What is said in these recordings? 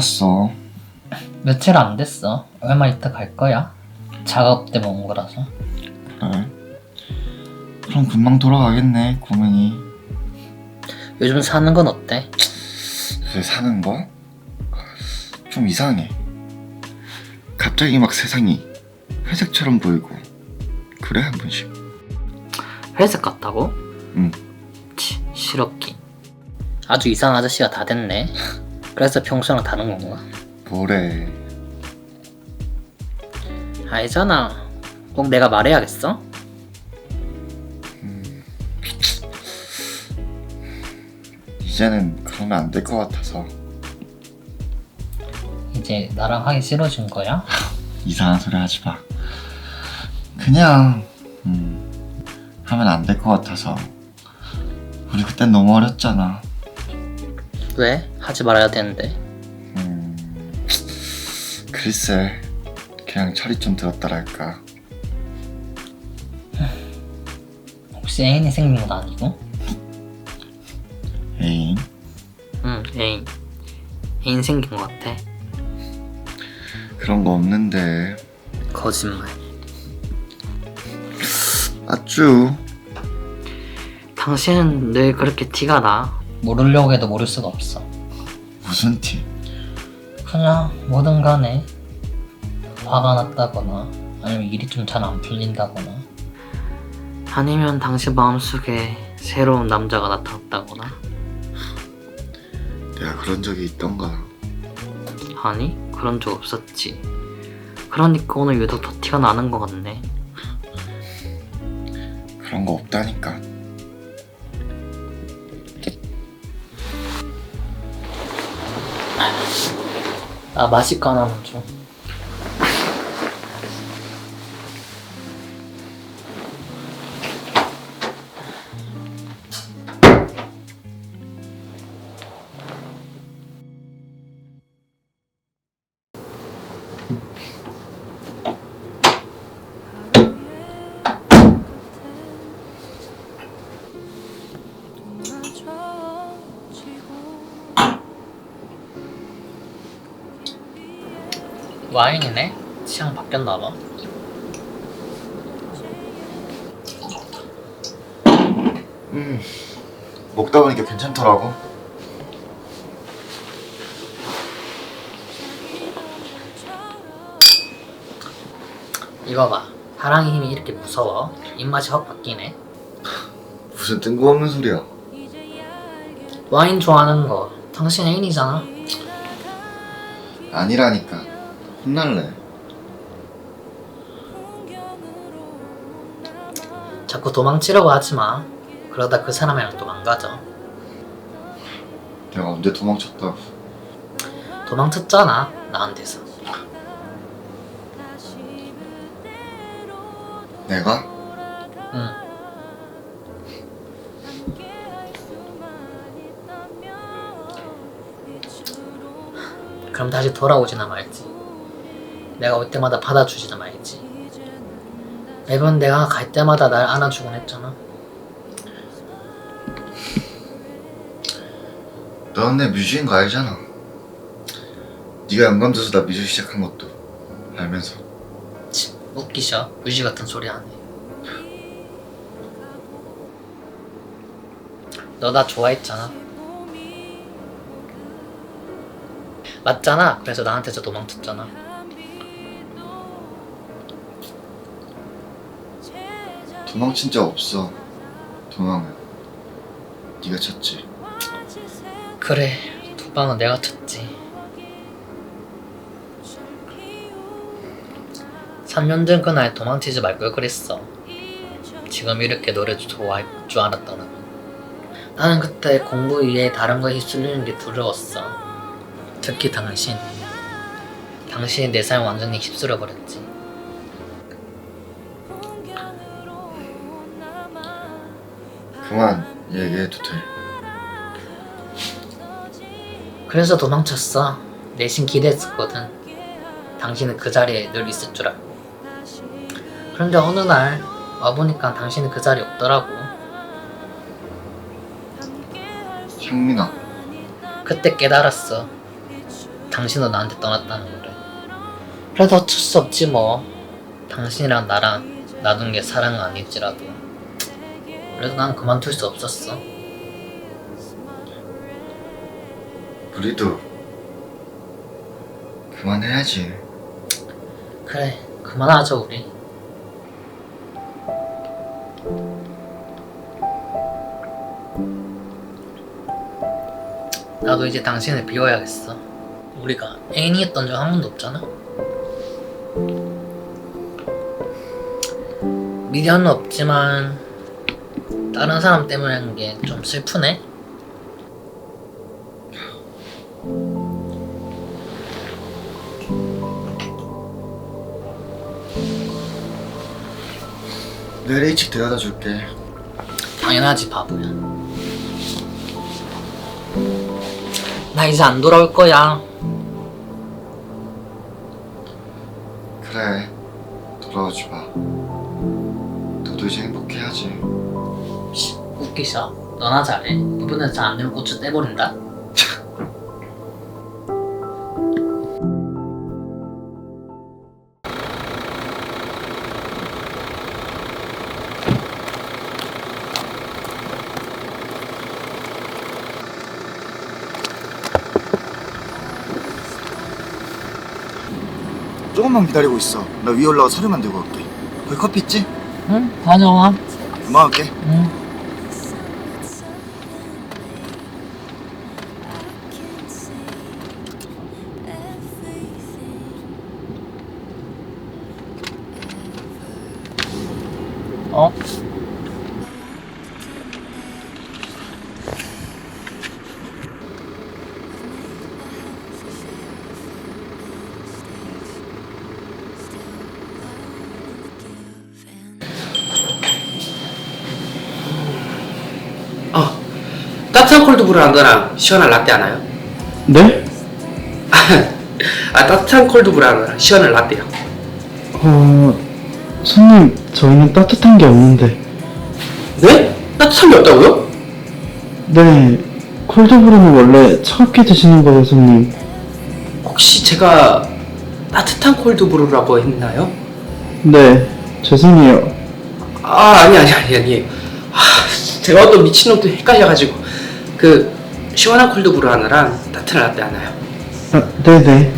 왔어. 며칠 안 됐어. 얼마 있다 갈 거야. 작업 때문에 온 거라서. 그래. 그럼 금방 돌아가겠네, 고민이. 요즘 사는 건 어때? 그래, 사는 거? 좀 이상해. 갑자기 막 세상이 회색처럼 보이고. 그래, 한 번씩. 회색 같다고? 응. 치, 싫었긴. 아주 이상한 아저씨가 다 됐네. 그래서 평소랑 다른 건가? 뭐래. 아니잖아. 꼭 내가 말해야겠어? 이제는 그러면 안 될 것 같아서. 이제 나랑 하기 싫어진 거야? 이상한 소리 하지 마. 그냥, 음, 하면 안 될 것 같아서. 우리 그땐 너무 어렸잖아. 왜? 하지 말아야 되는데. 음, 글쎄, 그냥 철이 좀 들었다랄까. 혹시 애인이 생긴 건 아니고? 애인? 응, 애인. 애인 생긴 것 같아. 그런 거 없는데. 거짓말. 아쭈. 당신은 늘 그렇게 티가 나. 모르려고 해도 모를 수가 없어. 무슨 티? 그냥 뭐든 간에 화가 났다거나 아니면 일이 좀 잘 안 풀린다거나 아니면 당신 마음속에 새로운 남자가 나타났다거나 내가 그런 적이 있던가. 아니 그런 적 없었지 그러니까 오늘 유독 더 티가 나는 것 같네 그런 거 없다니까. 나 마실 거 하나만 줘 와인이네? 취향 바뀌었나봐 음, 먹다 보니까 괜찮더라고. 이거 봐 사랑의 힘이 이렇게 무서워 입맛이 확 바뀌네 무슨 뜬금없는 소리야. 와인 좋아하는 거 당신 애인이잖아 아니라니까. 혼날래. 자꾸 도망치려고 하지 마 그러다 그 사람이랑 또 망가져 내가 언제 도망쳤다고. 도망쳤잖아 나한테서 내가? 응 그럼 다시 돌아오지나 말지 내가 올 때마다 받아주지나 말지. 매번 내가 갈 때마다 날 안아주곤 했잖아. 넌 내 뮤지인 거 알잖아. 네가 영감 줘서 나 뮤직 시작한 것도 알면서. 치, 웃기셔 무시 같은 소리 하네 너나 좋아했잖아. 맞잖아. 그래서 나한테서 도망쳤잖아 도망친 적 없어. 도망은. 네가 쳤지. 그래 두 방은 내가 쳤지 3년 전 그날 도망치지 말 걸 그랬어 지금 이렇게 노래 좋아할 줄 알았다는 나는 그때 공부 위에 다른 거에 휩쓸리는 게 두려웠어 특히 당신 당신이 내 삶 완전히 휩쓸어 버렸지 그만 얘기해도 돼. 그래서 도망쳤어 내심 기대했었거든 당신은 그 자리에 늘 있을 줄 알고 그런데 어느 날 와보니까 당신은 그 자리에 없더라고 상민아. 그때 깨달았어 당신도 나한테 떠났다는 거를. 그래도 어쩔 수 없지 뭐. 당신이랑 나랑 놔둔 게 사랑은 아닐지라도. 그래도 난 그만둘 수 없었어. 우리도 그만해야지. 그래, 그만하자 우리. 나도 이제 당신을 비워야겠어. 우리가 애인이었던 적 한 번도 없잖아. 미련은 없지만 다른 사람 때문에 한 게 좀 슬프네. 내일 일찍 데려다 줄게. 당연하지 바보야. 나 이제 안 돌아올 거야. 그래. 돌아오지 마. 너도 이제 행복해야지. 씨, 웃기셔. 너나 잘해. 이번엔 잘안 되면 고추 떼버린다. 조금만 기다리고 있어. 나 위에 올라가 서류 만 들고 갈게. 거기 커피 있지? 응. 금방 할게. 응. 어? 어, 따뜻한 콜드브루 한 거랑 시원한 라떼 하나요? 네? 아, 따뜻한 콜드브루 하나랑 시원한 라떼요. 어, 손님, 저희는 따뜻한 게 없는데. 네? 따뜻한 게 없다고요? 네, 콜드브루는 원래 차갑게 드시는 거예요, 손님. 혹시 제가 따뜻한 콜드브루라고 했나요? 네, 죄송해요. 아, 아니, 아니, 아니, 아니. 아, 제가 어떤 미친놈도 헷갈려가지고. 그, 시원한 콜드브루 하나랑 따뜻한 라떼 하나요. 아, 네네.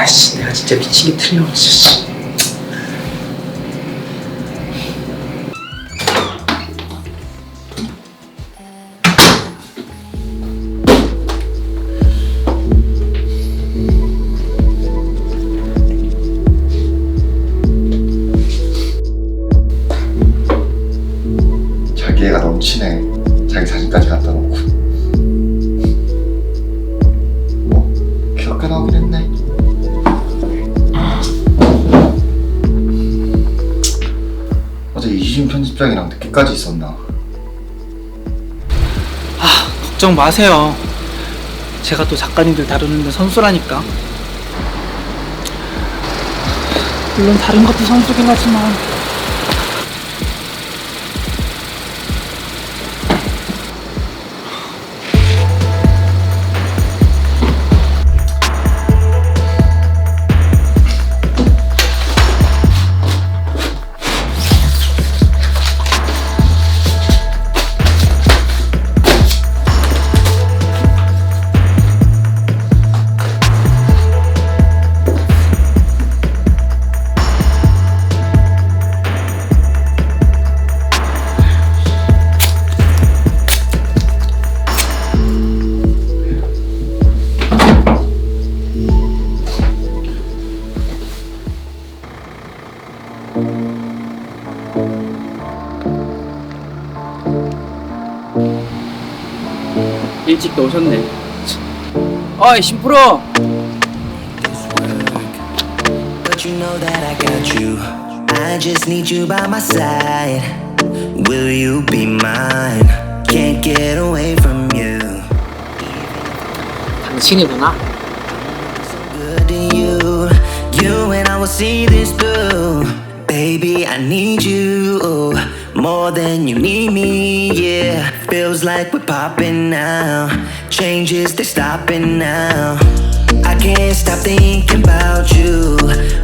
아씨, 내가 진짜 미치기 틀림없어, 씨. 자기 애가 넘치네. 자기 사진까지 늦게까지 있었나? 걱정 마세요. 제가 또 작가님들 다루는데 선수라니까. 물론 다른 것도 선수긴 하지만 일찍 오셨네. 어이 심프로. But you know that I got you. I just need you by my side. Will you be mine? Can't get away from you. 당신이구나. Good to you. You and I will see this through. Baby, I need you more than you need me. Yeah, feel Feels like we're popping now. Changes, they're stopping now. I can't stop thinking about you.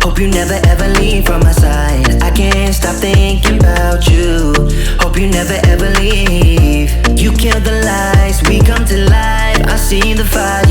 Hope you never ever leave from my side. I can't stop thinking about you. Hope you never ever leave. You kill the lies, we come to life. I see the fire.